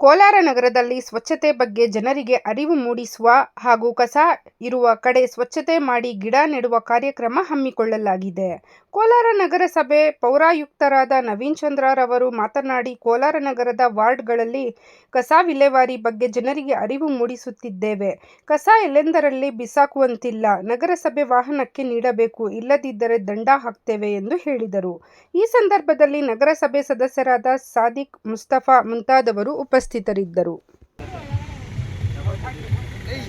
ಕೋಲಾರ ನಗರದಲ್ಲಿ ಸ್ವಚ್ಛತೆ ಬಗ್ಗೆ ಜನರಿಗೆ ಅರಿವು ಮೂಡಿಸುವ ಹಾಗೂ ಕಸ ಇರುವ ಕಡೆ ಸ್ವಚ್ಛತೆ ಮಾಡಿ ಗಿಡ ನೆಡುವ ಕಾರ್ಯಕ್ರಮ ಹಮ್ಮಿಕೊಳ್ಳಲಾಗಿದೆ. ಕೋಲಾರ ನಗರಸಭೆ ಪೌರಾಯುಕ್ತರಾದ ನವೀನ್ ಚಂದ್ರರವರು ಮಾತನಾಡಿ, ಕೋಲಾರ ನಗರದ ವಾರ್ಡ್ಗಳಲ್ಲಿ ಕಸ ವಿಲೇವಾರಿ ಬಗ್ಗೆ ಜನರಿಗೆ ಅರಿವು ಮೂಡಿಸುತ್ತಿದ್ದೇವೆ. ಕಸ ಎಲ್ಲೆಂದರಲ್ಲಿ ಬಿಸಾಕುವಂತಿಲ್ಲ. ನಗರಸಭೆ ವಾಹನಕ್ಕೆ ನೀಡಬೇಕು, ಇಲ್ಲದಿದ್ದರೆ ದಂಡ ಹಾಕ್ತೇವೆ ಎಂದು ಹೇಳಿದರು. ಈ ಸಂದರ್ಭದಲ್ಲಿ ನಗರಸಭೆ ಸದಸ್ಯರಾದ ಸಾದಿಕ್ ಮುಸ್ತಫಾ ಮುಂತಾದವರು ಉಪಸ್ಥಿತರಿದ್ದರು ಏಯ್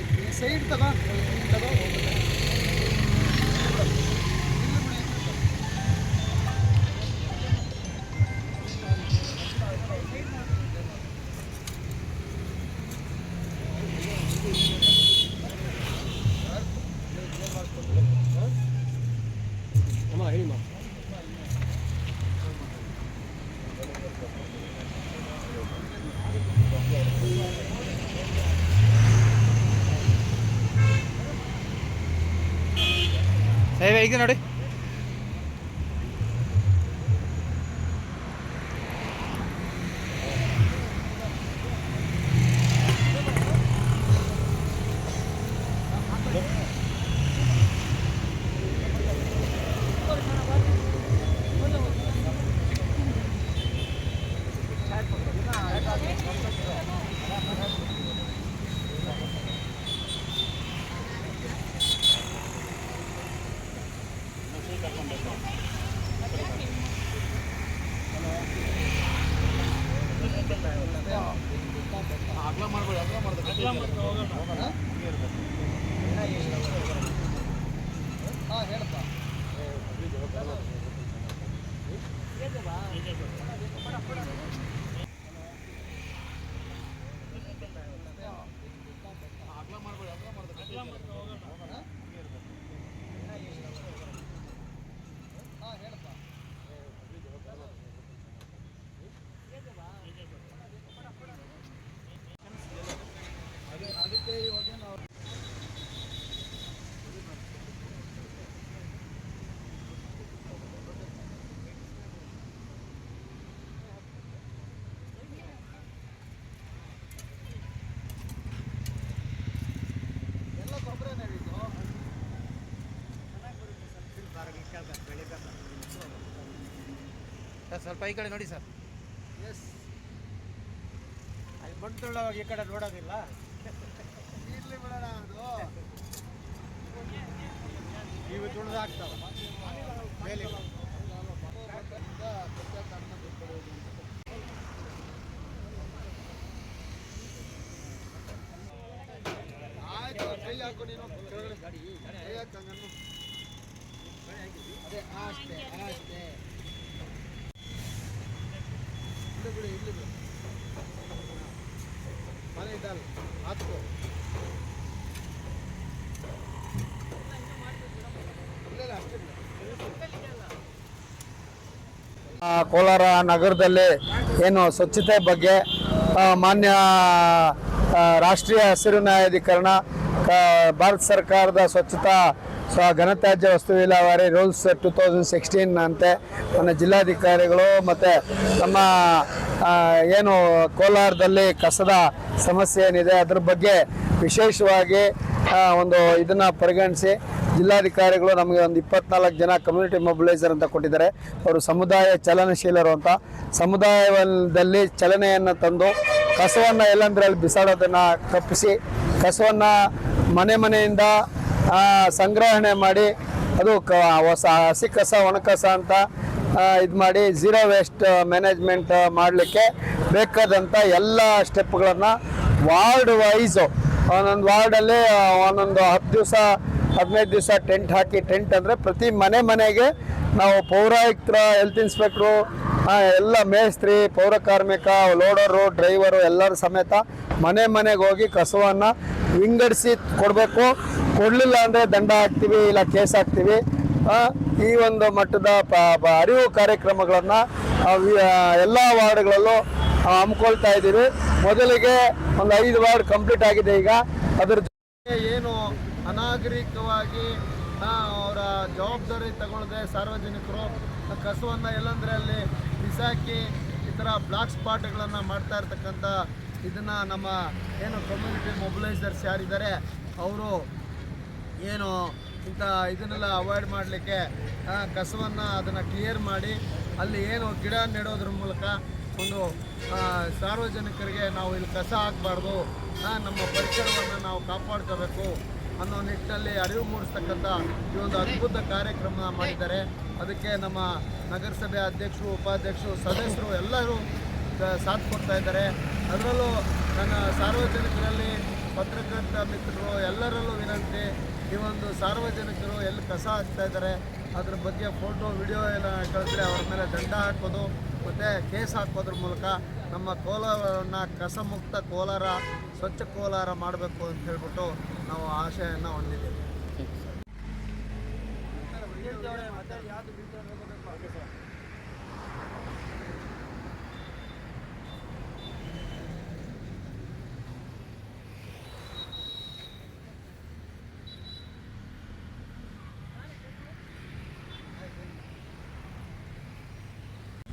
ಈ ಸರ್, ಸ್ವಲ್ಪ ಈ ಕಡೆ ನೋಡಿ ಸರ್. ಎಸ್ ಅಲ್ಲಿ ಬಂದು ತುಳ್ಳೋವಾಗ ಈ ಕಡೆ ನೋಡೋದಿಲ್ಲ. ಇರ್ಲಿ ಬಿಡೋಣ ಅದು. ಇವು ತುಳಿದು ಹಾಕ್ತಾವ ಮೇಲೆ ಆಯ್ತು, ಕೈ ಹಾಕು ನೀನು. ಅಷ್ಟೇ ಅಷ್ಟೇ ಇಲ್ಲಿ ಕೋಲಾರ ನಗರದಲ್ಲಿ ಏನು ಸ್ವಚ್ಛತೆ ಬಗ್ಗೆ ಮಾನ್ಯ ರಾಷ್ಟ್ರೀಯ ಹಸಿರು ನ್ಯಾಯಾಧಿಕರಣ ಭಾರತ ಸರ್ಕಾರದ ಸ್ವಚ್ಛತಾ ಸ್ವ ಘನತ್ಯಾಜ್ಯ ವಸ್ತು ವಿಲೇವಾರಿ ರೂಲ್ಸ್ ಟು ತೌಸಂಡ್ ಸಿಕ್ಸ್ಟೀನ್ ಅಂತೆ ನನ್ನ ಜಿಲ್ಲಾಧಿಕಾರಿಗಳು ಮತ್ತು ನಮ್ಮ ಏನು ಕೋಲಾರದಲ್ಲಿ ಕಸದ ಸಮಸ್ಯೆ ಏನಿದೆ ಅದ್ರ ಬಗ್ಗೆ ವಿಶೇಷವಾಗಿ ಒಂದು ಇದನ್ನು ಪರಿಗಣಿಸಿ ಜಿಲ್ಲಾಧಿಕಾರಿಗಳು ನಮಗೆ ಒಂದು ಇಪ್ಪತ್ನಾಲ್ಕು ಜನ ಕಮ್ಯುನಿಟಿ ಮೊಬಿಲೈಸರ್ ಅಂತ ಕೊಟ್ಟಿದ್ದಾರೆ. ಅವರು ಸಮುದಾಯ ಚಲನಶೀಲರು ಅಂತ. ಸಮುದಾಯದಲ್ಲಿ ಚಲನೆಯನ್ನು ತಂದು ಕಸವನ್ನು ಎಲ್ಲಂದ್ರಲ್ಲಿ ಬಿಸಾಡೋದನ್ನು ತಪ್ಪಿಸಿ ಕಸವನ್ನು ಮನೆ ಮನೆಯಿಂದ ಆ, ಸಂಗ್ರಹಣೆ ಮಾಡಿ ಅದು ಕ, ಹೊಸ, ಹಸಿ ಕಸ ಒಣಕಸ ಅಂತ ಇದು ಮಾಡಿ ಝೀರೋ ವೇಸ್ಟ್ ಮ್ಯಾನೇಜ್ಮೆಂಟ್ ಮಾಡಲಿಕ್ಕೆ ಬೇಕಾದಂಥ ಎಲ್ಲ ಸ್ಟೆಪ್ಗಳನ್ನು ವಾರ್ಡ್ ವೈಸು, ಒಂದೊಂದು ವಾರ್ಡಲ್ಲಿ, ಒಂದೊಂದು ಹತ್ತು ದಿವಸ, ಹದಿನೈದು ದಿವಸ ಟೆಂಟ್ ಹಾಕಿ, ಟೆಂಟ್ ಅಂದರೆ ಪ್ರತಿ ಮನೆ ಮನೆಗೆ ನಾವು ಪೌರಾಯುಕ್ತರ, ಹೆಲ್ತ್ ಇನ್ಸ್ಪೆಕ್ಟ್ರು ಎಲ್ಲ ಮೇಸ್ತ್ರಿ, ಪೌರ ಕಾರ್ಮಿಕ, ಲೋಡರು, ಡ್ರೈವರು ಎಲ್ಲರ ಸಮೇತ ಮನೆ ಮನೆಗೆ ಹೋಗಿ ಕಸವನ್ನು ವಿಂಗಡಿಸಿ ಕೊಡಬೇಕು. ಕೊಡಲಿಲ್ಲ ಅಂದರೆ ದಂಡ ಹಾಕ್ತೀವಿ, ಇಲ್ಲ ಕೇಸ್ ಹಾಕ್ತೀವಿ. ಈ ಒಂದು ಮಟ್ಟದ ಅರಿವು ಕಾರ್ಯಕ್ರಮಗಳನ್ನು ಎಲ್ಲ ವಾರ್ಡ್ಗಳಲ್ಲೂ ಹಮ್ಮಿಕೊಳ್ತಾ ಇದ್ದೀವಿ. ಮೊದಲಿಗೆ ಒಂದು ಐದು ವಾರ್ಡ್ ಕಂಪ್ಲೀಟ್ ಆಗಿದೆ ಈಗ. ಅದರ ಜೊತೆ ಏನು ಅನಾಗರಿಕವಾಗಿ ಅವರ ಜವಾಬ್ದಾರಿ ತಗೊಳ್ಳದೆ ಸಾರ್ವಜನಿಕರು ಕಸವನ್ನು ಎಲ್ಲಂದ್ರೆ ಅಲ್ಲಿ ಬಿಸಾಕಿ ಈ ಥರ ಬ್ಲಾಕ್ ಸ್ಪಾಟ್ಗಳನ್ನು ಮಾಡ್ತಾ ಇರ್ತಕ್ಕಂಥ ಇದನ್ನು ನಮ್ಮ ಏನು ಕಮ್ಯುನಿಟಿ ಮೊಬಿಲೈಸರ್ಸ್ ಯಾರಿದ್ದಾರೆ, ಅವರು ಏನು ಇಂಥ ಇದನ್ನೆಲ್ಲ ಅವಾಯ್ಡ್ ಮಾಡಲಿಕ್ಕೆ ಕಸವನ್ನು ಅದನ್ನು ಕ್ಲಿಯರ್ ಮಾಡಿ, ಅಲ್ಲಿ ಏನು ಗಿಡ ನೆಡೋದ್ರ ಮೂಲಕ ಒಂದು ಸಾರ್ವಜನಿಕರಿಗೆ ನಾವು ಇಲ್ಲಿ ಕಸ ಹಾಕಬಾರ್ದು ನಮ್ಮ ಪರಿಸರವನ್ನು ನಾವು ಕಾಪಾಡ್ಕೋಬೇಕು ಅನ್ನೋ ನಿಟ್ಟಿನಲ್ಲಿ ಅರಿವು ಮೂಡಿಸ್ತಕ್ಕಂಥ ಈ ಒಂದು ಅದ್ಭುತ ಕಾರ್ಯಕ್ರಮ ಮಾಡಿದ್ದಾರೆ. ಅದಕ್ಕೆ ನಮ್ಮ ನಗರಸಭೆ ಅಧ್ಯಕ್ಷರು, ಉಪಾಧ್ಯಕ್ಷರು, ಸದಸ್ಯರು ಎಲ್ಲರೂ ಸಾಥ್ ಕೊಡ್ತಾ ಇದ್ದಾರೆ. ಅದರಲ್ಲೂ ನನ್ನ ಸಾರ್ವಜನಿಕರಲ್ಲಿ ಪತ್ರಕರ್ತ ಮಿತ್ರರು ಎಲ್ಲರಲ್ಲೂ ವಿನಂತಿ ಈ ಒಂದು ಸಾರ್ವಜನಿಕರು ಎಲ್ಲಿ ಕಸ ಹಾಕ್ತಾ ಇದ್ದಾರೆ ಅದ್ರ ಬಗ್ಗೆ ಫೋಟೋ ವಿಡಿಯೋ ಎಲ್ಲ ಕಳಿಸಿದ್ರೆ ಅವ್ರ ಮೇಲೆ ದಂಡ ಹಾಕೋದು ಮತ್ತು ಕೇಸ್ ಹಾಕೋದ್ರ ಮೂಲಕ ನಮ್ಮ ಕೋಲಾರವನ್ನು ಕಸಮುಕ್ತ ಕೋಲಾರ ಸ್ವಚ್ಛ ಕೋಲಾರ ಮಾಡಬೇಕು ಅಂತ ಹೇಳ್ಬಿಟ್ಟು ನಾವು ಆಶೆಯನ್ನು ಹೊಂದಿದ್ದೀವಿ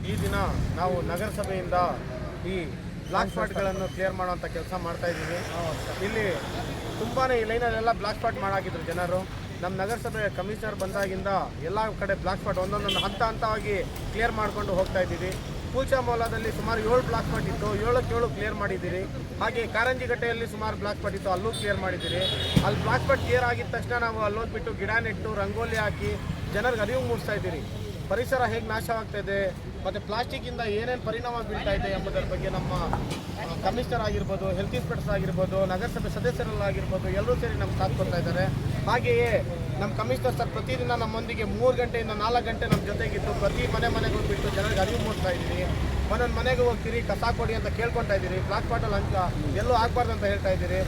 ಈ ದಿನ ನಾವು ನಗರಸಭೆಯಿಂದ ಈ ಬ್ಲಾಕ್ ಸ್ಪಾಟ್ಗಳನ್ನು ಕ್ಲಿಯರ್ ಮಾಡುವಂಥ ಕೆಲಸ ಮಾಡ್ತಾ ಇದ್ದೀವಿ. ಇಲ್ಲಿ ತುಂಬಾ ಈ ಲೈನಲ್ಲೆಲ್ಲ ಬ್ಲಾಕ್ ಸ್ಪಾಟ್ ಮಾಡಾಕಿದ್ರು ಜನರು. ನಮ್ಮ ನಗರಸಭೆ ಕಮಿಷನರ್ ಬಂದಾಗಿಂದ ಎಲ್ಲ ಕಡೆ ಬ್ಲಾಕ್ ಸ್ಪಾಟ್ ಒಂದೊಂದೊಂದು ಹಂತ ಹಂತವಾಗಿ ಕ್ಲಿಯರ್ ಮಾಡಿಕೊಂಡು ಹೋಗ್ತಾ ಇದ್ದೀವಿ. ಪೂಜಾ ಮೌಲಾದಲ್ಲಿ ಸುಮಾರು ಏಳು ಬ್ಲಾಕ್ ಸ್ಪಾಟ್ ಇತ್ತು. ಏಳಕ್ಕೆ ಏಳು ಕ್ಲಿಯರ್ ಮಾಡಿದ್ದೀರಿ. ಹಾಗೆ ಕಾರಂಜಿಗಟ್ಟೆಯಲ್ಲಿ ಸುಮಾರು ಬ್ಲಾಕ್ ಸ್ಪಾಟ್ ಇತ್ತು. ಅಲ್ಲೂ ಕ್ಲಿಯರ್ ಮಾಡಿದ್ದೀರಿ. ಅಲ್ಲಿ ಬ್ಲಾಕ್ ಸ್ಪಾಟ್ ಕ್ಲಿಯರ್ ಆಗಿದ ತಕ್ಷಣ ನಾವು ಅಲ್ಲೋದ್ಬಿಟ್ಟು ಗಿಡ ನೆಟ್ಟು, ರಂಗೋಲಿ ಹಾಕಿ ಜನರಿಗೆ ಅರಿವು ಮೂಡಿಸ್ತಾ ಇದ್ದೀರಿ. ಪರಿಸರ ಹೇಗೆ ನಾಶವಾಗ್ತಾ ಇದೆ ಮತ್ತು ಪ್ಲಾಸ್ಟಿಕ್ಕಿಂದ ಏನೇನು ಪರಿಣಾಮ ಬೀಳ್ತಾ ಇದೆ ಎಂಬುದರ ಬಗ್ಗೆ ನಮ್ಮ ಕಮಿಷನರ್ ಆಗಿರ್ಬೋದು ಹೆಲ್ತ್ ಇನ್ಸ್ಪೆಕ್ಟರ್ಸ್ ಆಗಿರ್ಬೋದು, ನಗರಸಭೆ ಸದಸ್ಯರಲ್ಲಾಗಿರ್ಬೋದು, ಎಲ್ಲರೂ ಸೇರಿ ನಮ್ಗೆ ಸಾಥ್ ಕೊಡ್ತಾ ಇದ್ದಾರೆ. ಹಾಗೆಯೇ ನಮ್ಮ ಕಮಿಷನರ್ ಸರ್ ಪ್ರತಿದಿನ ನಮ್ಮೊಂದಿಗೆ ಮೂರು ಗಂಟೆಯಿಂದ ನಾಲ್ಕು ಗಂಟೆ ನಮ್ಮ ಜೊತೆಗಿದ್ದು, ಪ್ರತಿ ಮನೆ ಮನೆಗೆ ಹೋಗ್ಬಿಟ್ಟು ಜನರಿಗೆ ಅರಿವು ಮೂಡಿಸ್ತಾ ಇದ್ದೀವಿ. ಒಂದೊಂದು ಮನೆಗೆ ಹೋಗ್ತೀರಿ, ಕಸ ಕೊಡಿ ಅಂತ ಕೇಳ್ಕೊತಾ ಇದ್ದೀರಿ ಬ್ಲಾಕ್ ಬಾಟಲ್ ಅಂತ ಎಲ್ಲೂ ಆಗಬಾರ್ದು ಅಂತ ಹೇಳ್ತಾ ಇದ್ದೀರಿ.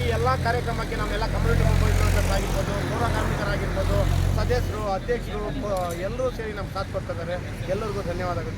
ಈ ಎಲ್ಲ ಕಾರ್ಯಕ್ರಮಕ್ಕೆ ನಮ್ಮೆಲ್ಲ ಕಮ್ಯುನಿಟಿ ಮೊಬೈಲ್ ಆಗಿರ್ಬೋದು ಪೌರ ಕಾರ್ಮಿಕರಾಗಿರ್ಬೋದು ಸದಸ್ಯರು ಅಧ್ಯಕ್ಷರು ಎಲ್ಲರೂ ಸೇರಿ ನಮ್ಗೆ ಸಾಥ್ ಕೊಡ್ತಾ ಇದ್ದಾರೆ ಎಲ್ಲರಿಗೂ ಧನ್ಯವಾದಗಳು.